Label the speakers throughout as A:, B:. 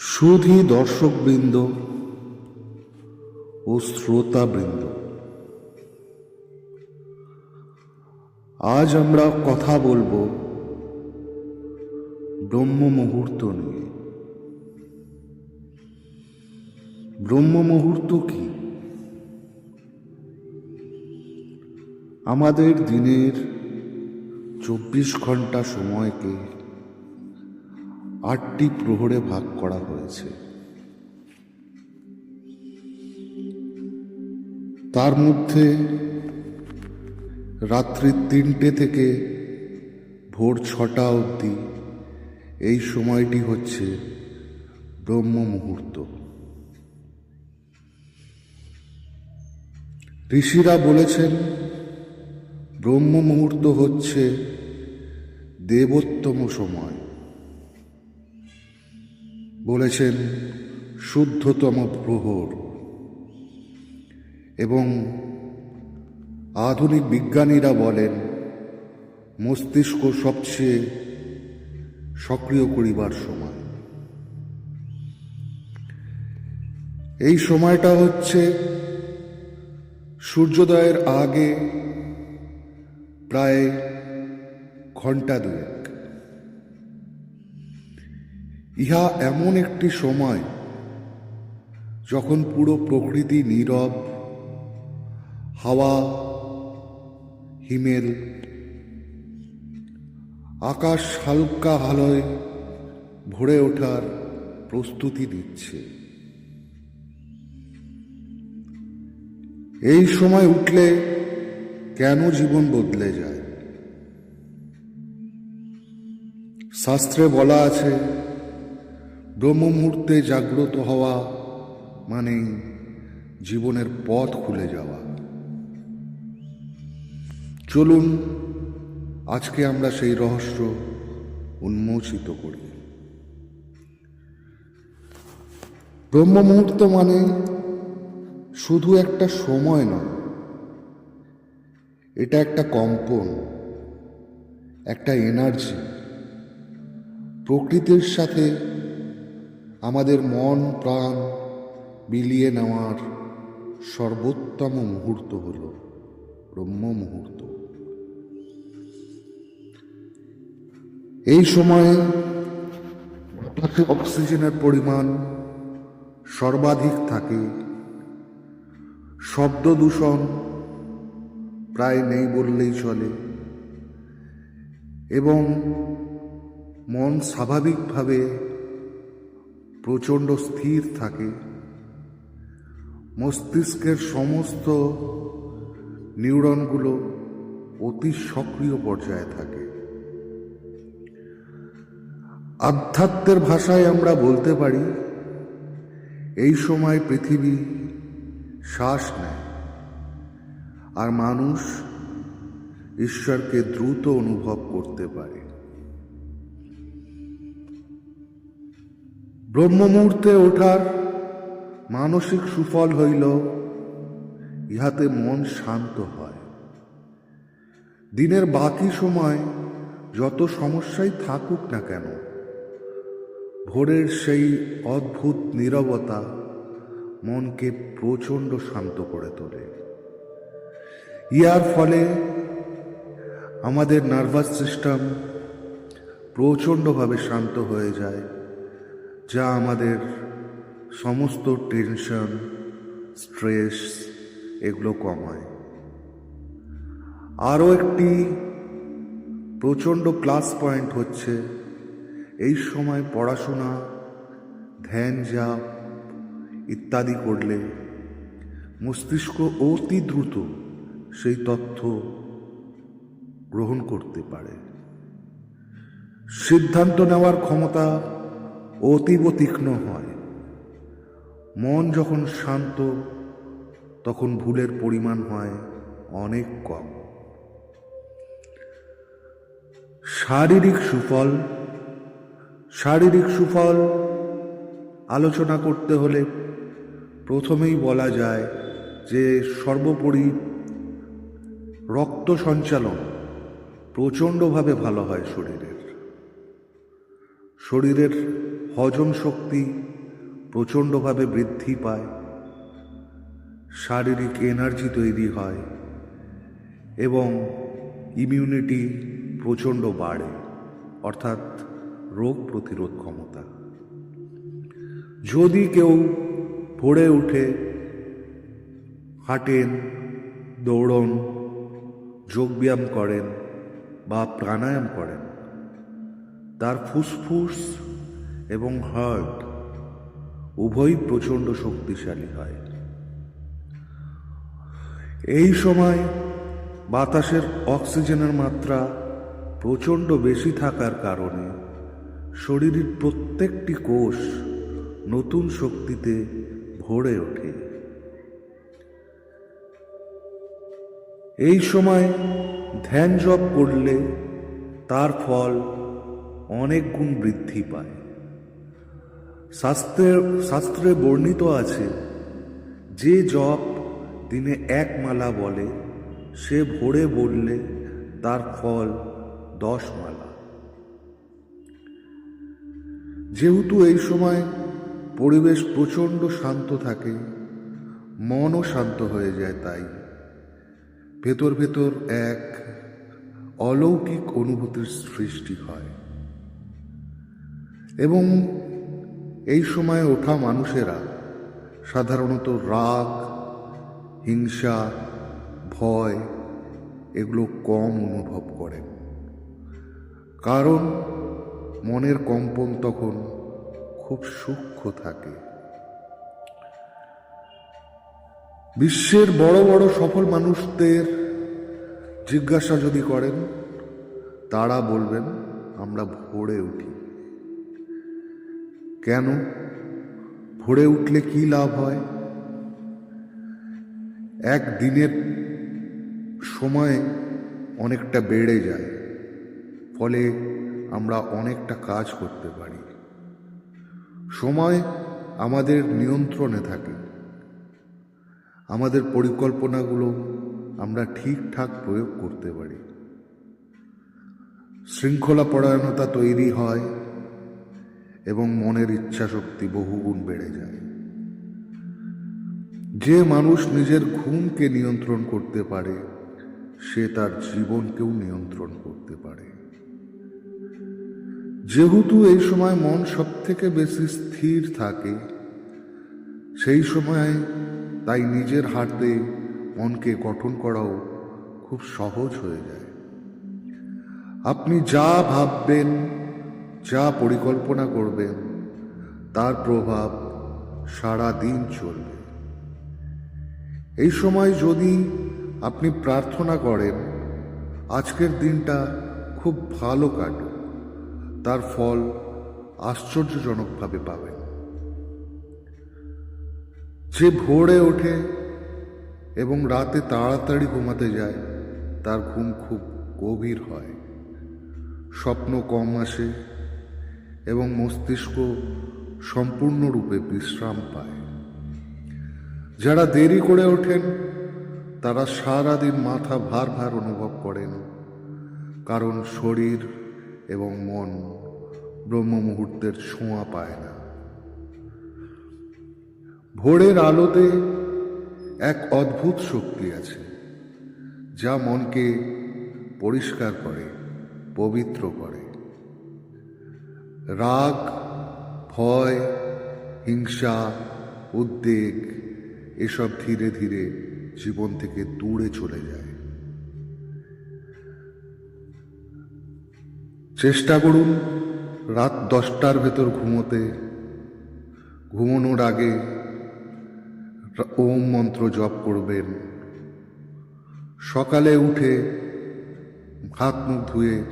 A: সুধী দর্শকবৃন্দ ও শ্রোতাবৃন্দ, আজ আমরা কথা বলব ব্রহ্ম মুহূর্ত নিয়ে। ব্রহ্ম মুহূর্ত কি? আমাদের দিনের চব্বিশ ঘণ্টা সময়কে আটটি প্রহরে ভাগ করা হয়েছে। তার মধ্যে রাত্রি তিনটে থেকে ভোর ছটা অবধি এই সময়টি হচ্ছে ব্রহ্ম মুহূর্ত। ঋষিরা বলেছেন, ব্রহ্ম মুহূর্ত হচ্ছে দেবোত্তম সময়। বলেছেন, শুদ্ধতম প্রহর। এবং আধুনিক বিজ্ঞানীরা বলেন, মস্তিষ্ক সবচেয়ে সক্রিয় করিবার সময়। এই সময়টা হচ্ছে সূর্যোদয়ের আগে প্রায় ঘণ্টা দুয়েক। ইহা এমন একটি সময় যখন পুরো প্রকৃতি নীরব, হাওয়া, হিমেল, আকাশ হালকা হালয় ভরে ওঠার প্রস্তুতি নিচ্ছে। এই সময় উঠলে কেন জীবন বদলে যায়? শাস্ত্রে বলা আছে ব্রহ্ম মুহূর্তে জাগ্রত হওয়া মানে জীবনের পথ খুলে যাওয়া। চলুন, আজকে আমরা সেই রহস্য উন্মোচিত করি। ব্রহ্ম মুহূর্ত মানে শুধু একটা সময় নয়, এটা একটা কম্পন, একটা এনার্জি, প্রকৃতির সাথে আমাদের মন প্রাণ বিলিয়ে নেওয়ার সর্বোত্তম মুহূর্ত হল ব্রহ্ম মুহূর্ত। এই সময়ে বাতাসে অক্সিজেনের পরিমাণ সর্বাধিক থাকে। শব্দ দূষণ প্রায় নেই বললেই চলে। এবং মন স্বাভাবিকভাবে প্রচণ্ড স্থির থাকে। মস্তিষ্কের সমস্ত নিউরনগুলো অতি সক্রিয় পর্যায়ে থাকে। আধ্যাত্মের ভাষায় আমরা বলতে পারি, এই সময় পৃথিবী শ্বাস নেয় আর মানুষ ঈশ্বরকে দ্রুত অনুভব করতে পারে। ব্রহ্ম মুহূর্তে ওঠার মানসিক সুফল হইল, ইহাতে মন শান্ত হয়। দিনের বাকি সময় যত সমস্যাই থাকুক না কেন, ভোরের সেই অদ্ভুত নীরবতা মনকে প্রচণ্ড শান্ত করে তোলে। ইহার ফলে আমাদের নার্ভাস সিস্টেম প্রচণ্ডভাবে শান্ত হয়ে যায়। যা আমাদের সমস্ত টেনশন, স্ট্রেস, এগুলো কমায় আরও একটি প্রচণ্ড প্লাস পয়েন্ট হচ্ছে, এই সময় পড়াশোনা, ধ্যান, জাপ ইত্যাদি করলে মস্তিষ্ক অতি দ্রুত সেই তথ্য গ্রহণ করতে পারে। সিদ্ধান্ত নেওয়ার ক্ষমতা অতীব তীক্ষ্ণ হয়। মন যখন শান্ত, তখন ভুলের পরিমাণ হয় অনেক কম। শারীরিক সুফল শারীরিক সুফল আলোচনা করতে হলে প্রথমেই বলা যায় যে সর্বোপরি রক্ত সঞ্চালন প্রচণ্ডভাবে ভালো হয় শরীরের। শরীরের হজম শক্তি প্রচণ্ডভাবে বৃদ্ধি পায়। শারীরিক এনার্জি তৈরি হয় এবং ইমিউনিটি প্রচণ্ড বাড়ে, অর্থাৎ রোগ প্রতিরোধ ক্ষমতা। যদি কেউ ভোরে উঠে হাঁটেন, দৌড়ন, যোগব্যায়াম করেন বা প্রাণায়াম করেন, তার ফুসফুস এবং হার্ট উভয়ই প্রচণ্ড শক্তিশালী হয়। এই সময় বাতাসের অক্সিজেনের মাত্রা প্রচণ্ড বেশি থাকার কারণে শরীরের প্রত্যেকটি কোষ নতুন শক্তিতে ভরে ওঠে। এই সময় ধ্যান জপ করলে তার ফল অনেক গুণ বৃদ্ধি পায়। শাস্ত্রে শাস্ত্রে বর্ণিত আছে, যে জপ দিনে এক মালা বলে, সে ভোরে বললে তার ফল দশ মালা। যেহেতু এই সময় পরিবেশ প্রচণ্ড শান্ত থাকে, মনও শান্ত হয়ে যায় তাই। ভেতর ভেতর এক অলৌকিক অনুভূতির সৃষ্টি হয়। এবং এই সময় ওঠা মানুষেরা সাধারণত রাগ, হিংসা, ভয় এগুলো কম অনুভব করেন। কারণ মনের কম্পন তখন খুব সূক্ষ্ম থাকে। বিশ্বের বড় বড় সফল মানুষদের জিজ্ঞাসা যদি করেন, তারা বলবেন, আমরা ভোরে উঠি। কেন? ভরে উঠলে কি লাভ হয়? এক দিনের সময় অনেকটা বেড়ে যায়, ফলে আমরা অনেকটা কাজ করতে পারি। সময় আমাদের নিয়ন্ত্রণে থাকে। আমাদের পরিকল্পনাগুলো আমরা ঠিকঠাক প্রয়োগ করতে পারি। শৃঙ্খলা পরায়ণতা তৈরি হয়। এবং মনের ইচ্ছাশক্তি বহুগুণ বেড়ে যায়। যে মানুষ নিজের ঘুমকে নিয়ন্ত্রণ করতে পারে, সে তার জীবনকেও নিয়ন্ত্রণ করতে পারে। যেহেতু এই সময় মন সব থেকে বেশি স্থির থাকে, সেই সময় তাই নিজের হাতে মনকে গঠন করাও খুব সহজ হয়ে যায়। আপনি যা ভাববেন যা পরিকল্পনা করবেন তার প্রভাব সারা দিন চলবে। এই সময় যদি আপনি প্রার্থনা করেন, আজকের দিনটা খুব ভালো কাটুক। তার ফল আশ্চর্যজনকভাবে পাবেন। যে ভোরে ওঠে এবং রাতে তাড়াতাড়ি ঘুমাতে যায়, তার ঘুম খুব গভীর হয়। স্বপ্ন কম আসে এবং মস্তিষ্ক সম্পূর্ণরূপে বিশ্রাম পায়। যারা দেরি করে ওঠেন, তারা সারাদিন মাথা ভার ভার অনুভব করেন, কারণ শরীর এবং মন ব্রহ্ম মুহূর্তের ছোঁয়া পায় না। ভোরের আলোতে এক অদ্ভুত শক্তি আছে, যা মনকে পরিষ্কার করে, পবিত্র করে। রাগ, ভয়, হিংসা, উদ্বেগ এসব ধীরে ধীরে জীবন থেকে দূরে চলে যায়। চেষ্টা করুন রাত দশটার ভেতর ঘুমোতে। ঘুমানোর আগে ওম মন্ত্র জপ করবেন। সকালে উঠে হাত মুখ ধুয়ে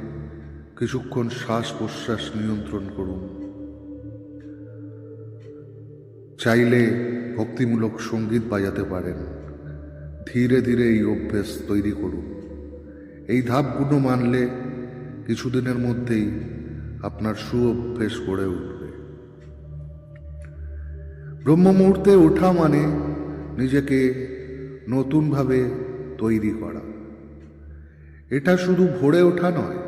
A: কিছুক্ষণ শ্বাস প্রশ্বাস নিয়ন্ত্রণ করুন। চাইলে ভক্তিমূলক সংগীত বাজাতে পারেন। ধীরে ধীরে এই অভ্যেস তৈরি করুন। এই ধাপগুলো মানলে কিছুদিনের মধ্যেই আপনার সু অভ্যেস গড়ে উঠবে। ব্রহ্ম মুহূর্তে ওঠা মানে নিজেকে নতুনভাবে তৈরি করা। এটা শুধু ভরে ওঠা নয়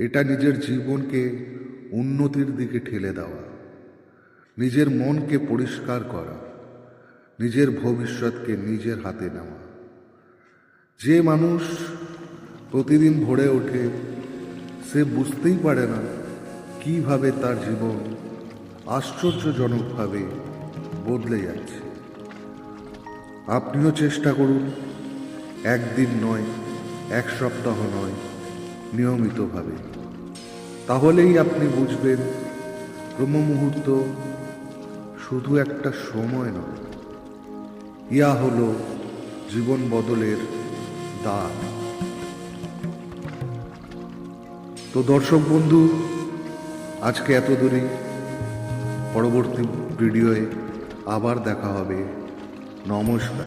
A: এটা নিজের জীবনকে উন্নতির দিকে ঠেলে দেওয়া। নিজের মনকে পরিষ্কার করা। নিজের ভবিষ্যৎকে নিজের হাতে নেওয়া। যে মানুষ প্রতিদিন ভরে ওঠে, সে বুঝতেই পারে না কীভাবে তার জীবন আশ্চর্যজনকভাবে বদলে যাচ্ছে। আপনিও চেষ্টা করুন, একদিন নয়, এক সপ্তাহ নয় নিয়মিতভাবে। তাহলেই আপনি বুঝবেন, ব্রহ্মমুহূর্ত শুধু একটা সময় নয় ইয়া হলো জীবন বদলের দ্বার। তো দর্শক বন্ধু, আজকে এত দূরেই পরবর্তী ভিডিওয়ে আবার দেখা হবে। নমস্কার।